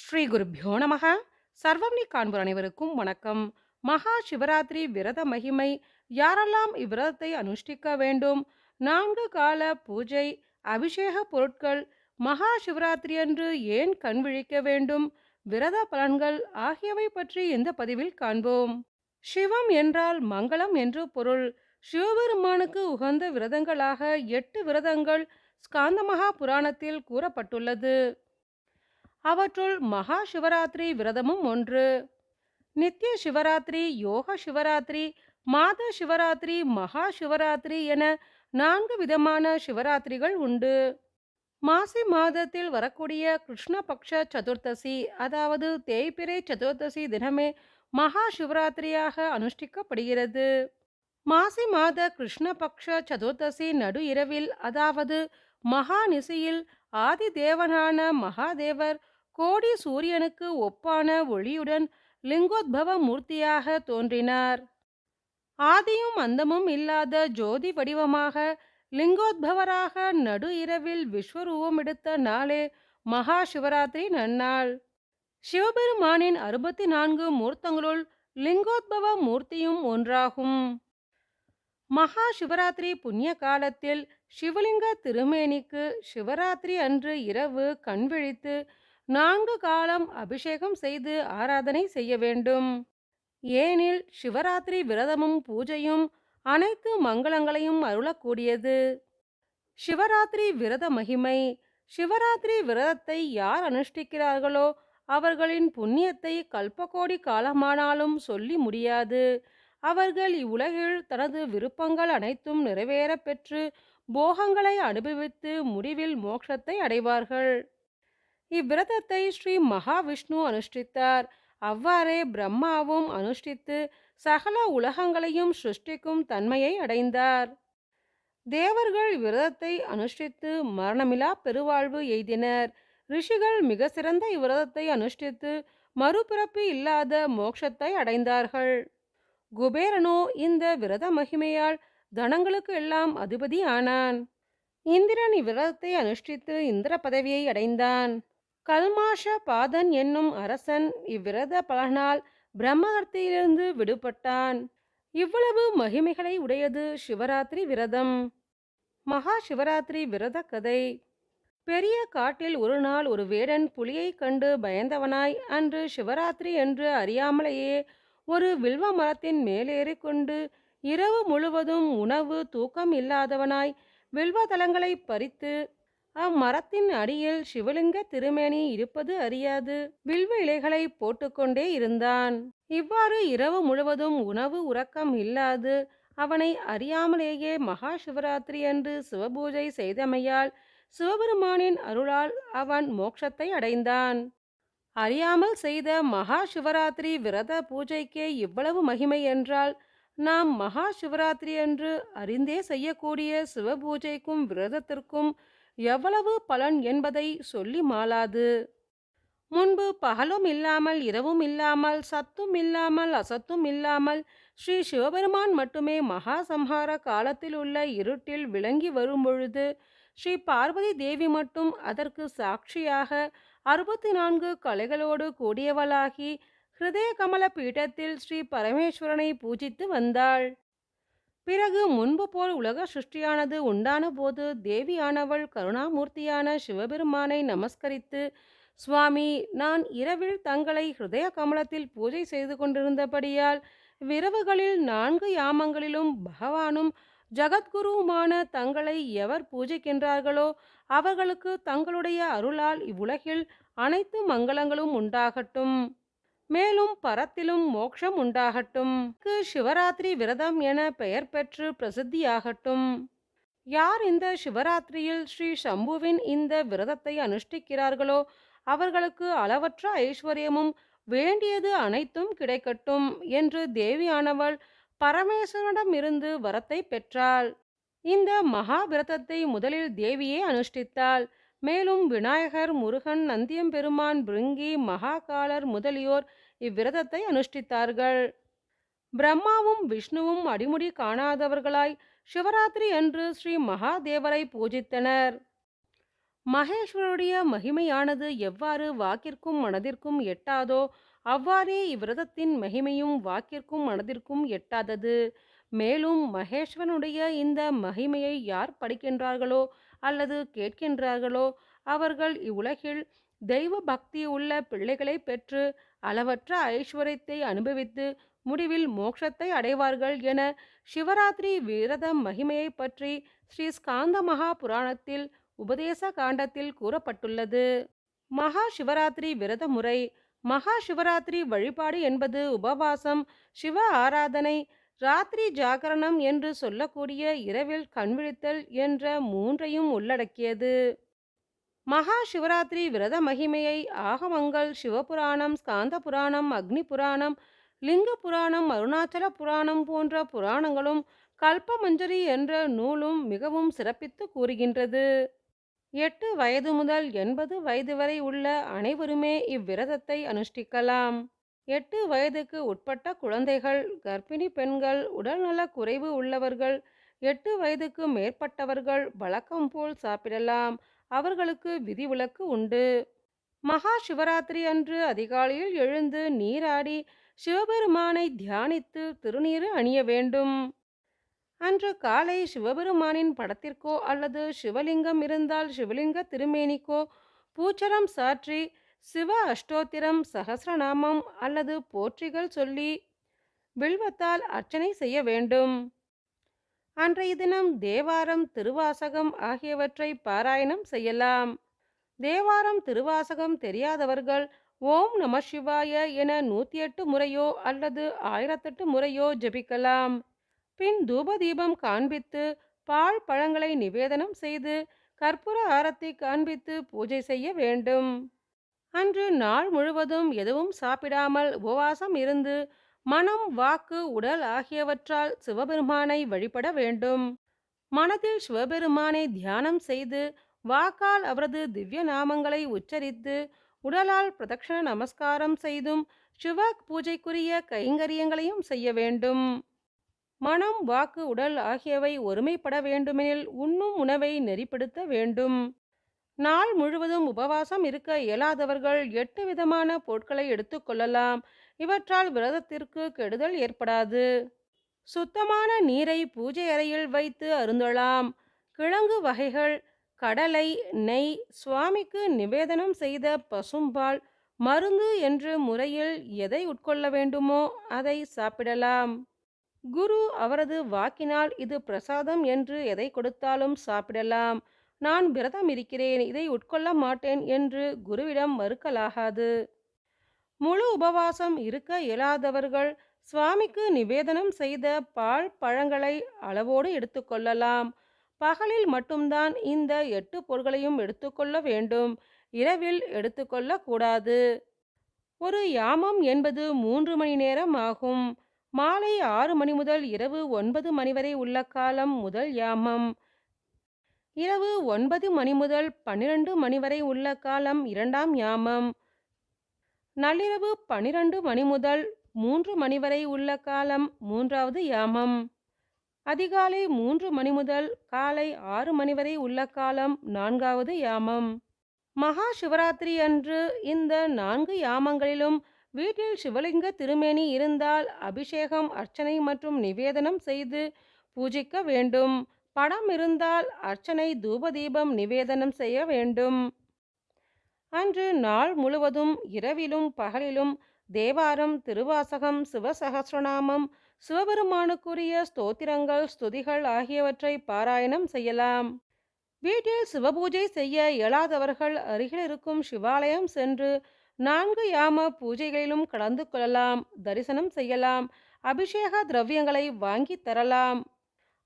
ஸ்ரீ குருப்பியோ நமக சர்வம்னி காண்போர் அனைவருக்கும் வணக்கம். மகா சிவராத்திரி விரத மகிமை. யாரெல்லாம் இவ்விரதத்தை அனுஷ்டிக்க வேண்டும்? நான்கு கால பூஜை அபிஷேக பொருட்கள் மகா சிவராத்திரி அன்று ஏன் கண் விழிக்க வேண்டும்? விரத பலன்கள் ஆகியவை பற்றி இந்த பதிவில் காண்போம். சிவம் என்றால் மங்களம் என்று பொருள். சிவபெருமானுக்கு உகந்த விரதங்களாக எட்டு விரதங்கள் ஸ்காந்தமகா புராணத்தில் கூறப்பட்டுள்ளது. அவற்றுள் மகா சிவராத்திரி விரதமும் ஒன்று. நித்திய சிவராத்திரி யோக சிவராத்திரி மாத சிவராத்திரி மகா சிவராத்திரி என நான்கு விதமான சிவராத்திரிகள் உண்டு. மாசி மாதத்தில் வரக்கூடிய கிருஷ்ணபக்ஷ சதுர்த்தசி அதாவது தேய்பிறை சதுர்த்தசி தினமே மகா சிவராத்திரியாக அனுஷ்டிக்கப்படுகிறது. மாசி மாத கிருஷ்ணபக்ஷ சதுர்த்தசி நடு இரவில் அதாவது மகா நிசியில் ஆதி தேவனான மகாதேவர் கோடி சூரியனுக்கு ஒப்பான ஒளியுடன் லிங்கோத்பவ மூர்த்தியாக தோன்றினார். ஆதியும் அந்தமும் இல்லாத ஜோதி வடிவமாக லிங்கோத்பவராக நடு இரவில் விஸ்வரூபம் எடுத்த நாளே மகா சிவராத்திரி நன்னாள். சிவபெருமானின் அறுபத்தி நான்கு மூர்த்தங்களுள் லிங்கோத்பவ மூர்த்தியும் ஒன்றாகும். மகா சிவராத்திரி புண்ணிய காலத்தில் சிவலிங்க திருமேனிக்கு சிவராத்திரி அன்று இரவு கண்விழித்து நான்கு காலம் அபிஷேகம் செய்து ஆராதனை செய்ய வேண்டும். ஏனில் சிவராத்திரி விரதமும் பூஜையும் அனைத்து மங்களங்களையும் அருளக்கூடியது. சிவராத்திரி விரத மகிமை சிவராத்திரி விரதத்தை யார் அனுஷ்டிக்கிறார்களோ அவர்களின் புண்ணியத்தை கல்பகோடி காலமானாலும் சொல்லி முடியாது. அவர்கள் இவ்வுலகில் தனது விருப்பங்கள் அனைத்தும் நிறைவேற பெற்று போகங்களை அனுபவித்து முடிவில் மோட்சத்தை அடைவார்கள். இவ்விரதத்தை ஸ்ரீ மகாவிஷ்ணு அனுஷ்டித்தார் அவ்வாறே பிரம்மாவும் அனுஷ்டித்து சகல உலகங்களையும் சிருஷ்டிக்கும் தன்மையை அடைந்தார் தேவர்கள் இவ்விரதத்தை அனுஷ்டித்து மரணமிலா பெருவாழ்வு எய்தினர் ரிஷிகள் மிக சிறந்த இவ்விரதத்தை அனுஷ்டித்து மறுபிறப்பு இல்லாத மோட்சத்தை அடைந்தார்கள் குபேரனோ இந்த விரத மகிமையால் தனங்களுக்கு எல்லாம் அதிபதி ஆனான் இந்திரன் இவ்விரதத்தை அனுஷ்டித்து இந்திர பதவியை அடைந்தான் கல்மாஷ பாதன் என்னும் அரசன் இவ்விரத பலனால் பிரம்மகர்த்தியிலிருந்து விடுபட்டான். இவ்வளவு மகிமைகளை உடையது சிவராத்திரி விரதம். மகா சிவராத்திரி விரத கதை. பெரிய காட்டில் ஒரு நாள் ஒரு வேடன் புலியைக் கண்டு பயந்தவனாய் அன்று சிவராத்திரி என்று அறியாமலேயே ஒரு வில்வ மரத்தின் மேலேறி கொண்டு இரவு முழுவதும் உணவு தூக்கம் இல்லாதவனாய் வில்வ தலங்களை பறித்து அம்மரத்தின் அடியில் சிவலிங்க திருமேனி இருப்பது அறியாது. வில்வ இலைகளை போட்டுக்கொண்டே இருந்தான். இவ்வாறு இரவு முழுவதும் உணவு உறக்கம் இல்லாது அவனை அறியாமலேயே மகா சிவராத்திரி அன்று சிவபூஜை செய்தமையால் சிவபெருமானின் அருளால் அவன் மோட்சத்தை அடைந்தான். அறியாமல் செய்த மகா சிவராத்திரி விரத பூஜைக்கே இவ்வளவு மகிமை என்றால் நாம் மகா சிவராத்திரி அன்று அறிந்தே செய்யக்கூடிய சிவபூஜைக்கும் விரதத்திற்கும் எவ்வளவு பலன் என்பதை சொல்லி மாளாது. முன்பு பகலும் இல்லாமல் இரவும் இல்லாமல் சத்தும் இல்லாமல் அசத்தும் இல்லாமல் ஸ்ரீ சிவபெருமான் மட்டுமே மகா சம்ஹார காலத்தில் உள்ள இருட்டில் விளங்கி வரும்பொழுது ஸ்ரீ பார்வதி தேவி மட்டும் அதற்கு சாட்சியாக அறுபத்தி நான்கு கலைகளோடு கூடியவளாகி ஹிருதய கமல பீட்டத்தில் ஸ்ரீ பரமேஸ்வரனை பூஜித்து வந்தாள். பிறகு முன்பு போல் உலக சிருஷ்டியானது உண்டான போது தேவியானவள் கருணாமூர்த்தியான சிவபெருமானை நமஸ்கரித்து சுவாமி நான் இரவில் தங்களை ஹிருதய கமலத்தில் பூஜை செய்து கொண்டிருந்தபடியால் விரவுகளில் நான்கு யாமங்களிலும் பகவானும் ஜகத்குருவுமான தங்களை எவர் பூஜிக்கின்றார்களோ அவர்களுக்கு தங்களுடைய அருளால் இவ்வுலகில் அனைத்து மங்களங்களும் உண்டாகட்டும். மேலும் பரத்திலும் மோட்சம் உண்டாகட்டும். சிவராத்திரி விரதம் என பெயர் பெற்று பிரசித்தியாகட்டும். யார் இந்த சிவராத்திரியில் ஸ்ரீ சம்புவின் இந்த விரதத்தை அனுஷ்டிக்கிறார்களோ அவர்களுக்கு அளவற்ற ஐஸ்வர்யமும் வேண்டியது அனைத்தும் கிடைக்கட்டும் என்று தேவியானவள் பரமேஸ்வரனிடமிருந்து வரத்தை பெற்றாள். இந்த மகா விரதத்தை முதலில் தேவியே அனுஷ்டித்தாள். மேலும் விநாயகர் முருகன் நந்தியம்பெருமான் பிருங்கி மகாகாலர் முதலியோர் இவ்விரதத்தை அனுஷ்டித்தார்கள். பிரம்மாவும் விஷ்ணுவும் அடிமுடி காணாதவர்களாய் சிவராத்திரி அன்று ஸ்ரீ மகாதேவரை பூஜித்தனர். மகேஸ்வருடைய மகிமையானது எவ்வாறு வாக்கிற்கும் மனதிற்கும் எட்டாதோ அவ்வாறே இவ்விரதத்தின் மகிமையும் வாக்கிற்கும் மனதிற்கும் எட்டாதது. மேலும் மகேஸ்வரனுடைய இந்த மகிமையை யார் படிக்கின்றார்களோ அல்லது கேட்கின்றார்களோ அவர்கள் இவ்வுலகில் தெய்வ பக்தி உள்ள பிள்ளைகளை பெற்று அளவற்ற ஐஸ்வர்யத்தை அனுபவித்து முடிவில் மோட்சத்தை அடைவார்கள் என சிவராத்திரி விரதம் மகிமையை பற்றி ஸ்ரீ ஸ்காந்த மகா புராணத்தில் உபதேச காண்டத்தில் கூறப்பட்டுள்ளது. மகா சிவராத்திரி விரத முறை மகா சிவராத்திரி வழிபாடு என்பது உபவாசம் சிவ ஆராதனை ராத்திரி ஜாகரணம் என்று சொல்லக்கூடிய இரவில் கண்விழித்தல் என்ற மூன்றையும் உள்ளடக்கியது. மகா சிவராத்திரி விரத மகிமையை ஆகமங்கள் சிவபுராணம் ஸ்காந்த புராணம் அக்னி புராணம் லிங்க புராணம் அருணாச்சல புராணம் போன்ற புராணங்களும் கல்பமஞ்சரி என்ற நூலும் மிகவும் சிறப்பித்து கூறுகின்றது. எட்டு வயது முதல் எண்பது வயது வரை உள்ள அனைவருமே இவ்விரதத்தை அனுஷ்டிக்கலாம். எட்டு வயதுக்கு உட்பட்ட குழந்தைகள் கர்ப்பிணி பெண்கள் உடல்நலக் குறைவு உள்ளவர்கள் எட்டு வயதுக்கு மேற்பட்டவர்கள் வழக்கம் போல் சாப்பிடலாம். அவர்களுக்கு விதிவிலக்கு உண்டு. மகா சிவராத்திரி அன்று அதிகாலையில் எழுந்து நீராடி சிவபெருமானை தியானித்து திருநீறு அணிய வேண்டும். அன்று காலை சிவபெருமானின் படத்திற்கோ அல்லது சிவலிங்கம் இருந்தால் சிவலிங்க திருமேனிக்கோ பூச்சரம் சாற்றி சிவ அஷ்டோத்திரம் சகசிரநாமம் அல்லது போற்றிகள் சொல்லி வில்வத்தால் அர்ச்சனை செய்ய வேண்டும். அன்றைய தினம் தேவாரம் திருவாசகம் ஆகியவற்றை பாராயணம் செய்யலாம். தேவாரம் திருவாசகம் தெரியாதவர்கள் ஓம் நம சிவாய என நூற்றி எட்டு முறையோ அல்லது ஆயிரத்தெட்டு முறையோ ஜபிக்கலாம். பின் தூபதீபம் காண்பித்து பால் பழங்களை நிவேதனம் செய்து கற்பூர ஆரத்தி காண்பித்து பூஜை செய்ய வேண்டும். அன்று நாள் முழுவதும் எதுவும் சாப்பிடாமல் உபவாசம் இருந்து மனம் வாக்கு உடல் ஆகியவற்றால் சிவபெருமானை வழிபட வேண்டும். மனதில் சிவபெருமானை தியானம் செய்து வாக்கால் அவரது திவ்ய நாமங்களை உச்சரித்து உடலால் பிரதட்சண நமஸ்காரம் செய்தும் சிவ பூஜைக்குரிய கைங்கரியங்களையும் செய்ய வேண்டும். மனம் வாக்கு உடல் ஆகியவை ஒருமைப்பட வேண்டுமெனில் உண்ணும் உணவை நெறிப்படுத்த வேண்டும். நாள் முழுவதும் உபவாசம் இருக்க இயலாதவர்கள் எட்டு விதமான பொருட்களை எடுத்துக்கொள்ளலாம் இவற்றால் விரதத்திற்கு கெடுதல் ஏற்படாது. சுத்தமான நீரை பூஜை அறையில் வைத்து அருந்தலாம். கிழங்கு வகைகள் கடலை நெய் சுவாமிக்கு நிவேதனம் செய்த பசும்பால் மருந்து என்று முறையில் எதை உட்கொள்ள வேண்டுமோ அதை சாப்பிடலாம். குரு அவரது வாக்கினால் இது பிரசாதம் என்று எதை கொடுத்தாலும் சாப்பிடலாம். நான் விரதம் இருக்கிறேன் இதை உட்கொள்ள மாட்டேன் என்று குருவிடம் மறுக்கலாகாது. முழு உபவாசம் இருக்க இயலாதவர்கள் சுவாமிக்கு நிவேதனம் செய்த பால் பழங்களை அளவோடு எடுத்துக்கொள்ளலாம் பகலில் மட்டும்தான் இந்த எட்டு பொருள்களையும் எடுத்துக்கொள்ள வேண்டும். இரவில் எடுத்துக்கொள்ள கூடாது. ஒரு யாமம் என்பது மூன்று மணி நேரம் ஆகும். மாலை ஆறு மணி முதல் இரவு ஒன்பது மணி வரை உள்ள காலம் முதல் யாமம். இரவு ஒன்பது மணி முதல் பன்னிரண்டு மணி வரை உள்ள காலம் இரண்டாம் யாமம் நள்ளிரவு பன்னிரண்டு மணி முதல் மூன்று மணி வரை உள்ள காலம் மூன்றாவது யாமம் அதிகாலை மூன்று மணி முதல் காலை ஆறு மணி வரை உள்ள காலம் நான்காவது யாமம் மகா சிவராத்திரி அன்று இந்த நான்கு யாமங்களிலும் வீட்டில் சிவலிங்க திருமேனி இருந்தால் அபிஷேகம் அர்ச்சனை மற்றும் நிவேதனம் செய்து பூஜிக்க வேண்டும். படம் இருந்தால் அர்ச்சனை தூபதீபம் நிவேதனம் செய்ய வேண்டும். அன்று நாள் முழுவதும் இரவிலும் பகலிலும் தேவாரம் திருவாசகம் சிவசகசிரநாமம் சிவபெருமானுக்குரிய ஸ்தோத்திரங்கள் ஸ்துதிகள் ஆகியவற்றை பாராயணம் செய்யலாம். வீட்டில் சிவபூஜை செய்ய இயலாதவர்கள் அருகில் இருக்கும் சிவாலயம் சென்று நான்கு யாம பூஜைகளிலும் கலந்து கொள்ளலாம் தரிசனம் செய்யலாம் அபிஷேக திரவியங்களை வாங்கி தரலாம்.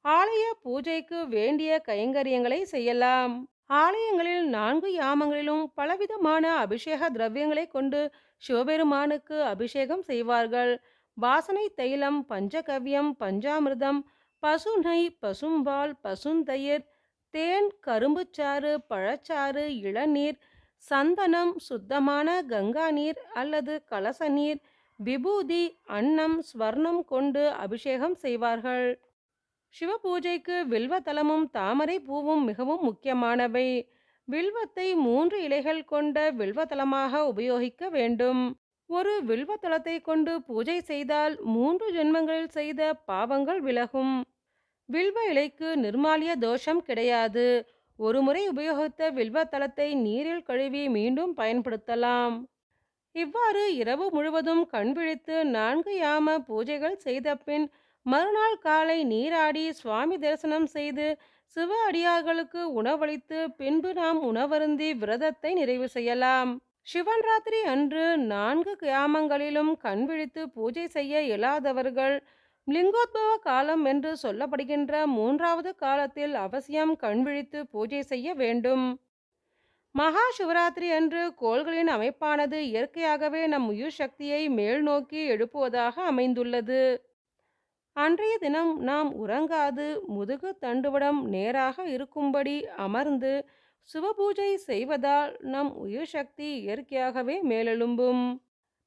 ஆலய பூஜைக்கு வேண்டிய கைங்கரியங்களை செய்யலாம். ஆலயங்களில் நான்கு யாமங்களிலும் பலவிதமான அபிஷேக திரவியங்களை கொண்டு சிவபெருமானுக்கு அபிஷேகம் செய்வார்கள். வாசனை தைலம் பஞ்சகவ்யம் பஞ்சாமிர்தம் பசு நெய் பசும்பால் பசுந்தயிர் தேன் கரும்புச்சாறு பழச்சாறு இளநீர் சந்தனம் சுத்தமான கங்கா நீர் அல்லது கலச நீர் விபூதி அன்னம் ஸ்வர்ணம் கொண்டு அபிஷேகம் செய்வார்கள். சிவபூஜைக்கு வில்வ தலமும் தாமரை பூவும் மிகவும் முக்கியமானவை. வில்வத்தை மூன்று இலைகள் கொண்ட வில்வத்தலமாக உபயோகிக்க வேண்டும். ஒரு வில்வத்தலத்தை கொண்டு பூஜை செய்தால் மூன்று ஜென்மங்களில் செய்த பாவங்கள் விலகும். வில்வ இலைக்கு நிர்மாலிய தோஷம் கிடையாது. ஒருமுறை உபயோகித்த வில்வத்தலத்தை நீரில் கழுவி மீண்டும் பயன்படுத்தலாம். இவ்வாறு இரவு முழுவதும் கண் விழித்து நான்கு யாம பூஜைகள் செய்த பின் மறுநாள் காலை நீராடி சுவாமி தரிசனம் செய்து சிவ அடியார்களுக்கு உணவளித்து பின்பு நாம் உணவருந்தி விரதத்தை நிறைவு செய்யலாம். சிவன் ராத்திரி அன்று நான்கு கிராமங்களிலும் கண் விழித்து பூஜை செய்ய இயலாதவர்கள் லிங்கோத்பவ காலம் என்று சொல்லப்படுகின்ற மூன்றாவது காலத்தில் அவசியம் கண் விழித்து பூஜை செய்ய வேண்டும். மகா சிவராத்திரி அன்று கோள்களின் அமைப்பானது இயற்கையாகவே நம் உயிர் சக்தியை மேல் நோக்கி எழுப்புவதாக அமைந்துள்ளது. அன்றைய தினம் நாம் உறங்காது முதுகு தண்டுவடம் நேராக இருக்கும்படி அமர்ந்து சிவபூஜை செய்வதால் நம் உயிர் சக்தி இயற்கையாகவே மேலெழும்பும்.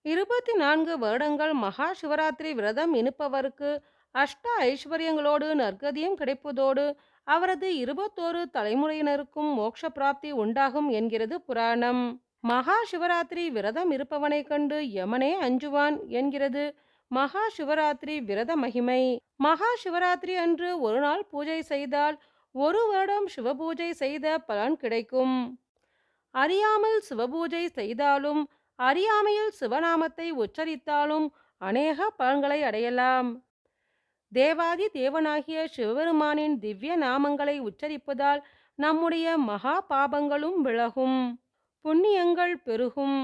இருபத்தி நான்கு வருடங்கள் மகா சிவராத்திரி விரதம் இனிப்பவருக்கு அஷ்ட ஐஸ்வர்யங்களோடு நற்கதியும் கிடைப்பதோடு அவரது இருபத்தோரு தலைமுறையினருக்கும் மோட்ச பிராப்தி உண்டாகும் என்கிறது புராணம். மகா சிவராத்திரி விரதம் இருப்பவனை கண்டு யமனே அஞ்சுவான் என்கிறது மகா சிவராத்திரி விரத மகிமை. மகா சிவராத்திரி அன்று ஒரு நாள் பூஜை செய்தால் ஒரு வருடம் சிவபூஜை செய்த பலன் கிடைக்கும். அறியாமல் சிவபூஜை செய்தாலும் அறியாமையில் சிவநாமத்தை உச்சரித்தாலும் அநேக பலன்களை அடையலாம். தேவாதி தேவனாகிய சிவபெருமானின் திவ்ய நாமங்களை உச்சரிப்பதால் நம்முடைய மகா பாபங்களும் விலகும். புண்ணியங்கள் பெருகும்.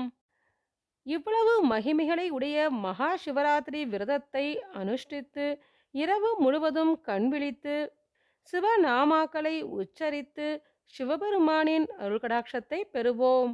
இவ்வளவு மகிமைகளை உடைய மகா சிவராத்திரி விரதத்தை அனுஷ்டித்து இரவு முழுவதும் கண் விழித்து சிவநாமாக்களை உச்சரித்து சிவபெருமானின் அருள்கடாட்சத்தை பெறுவோம்.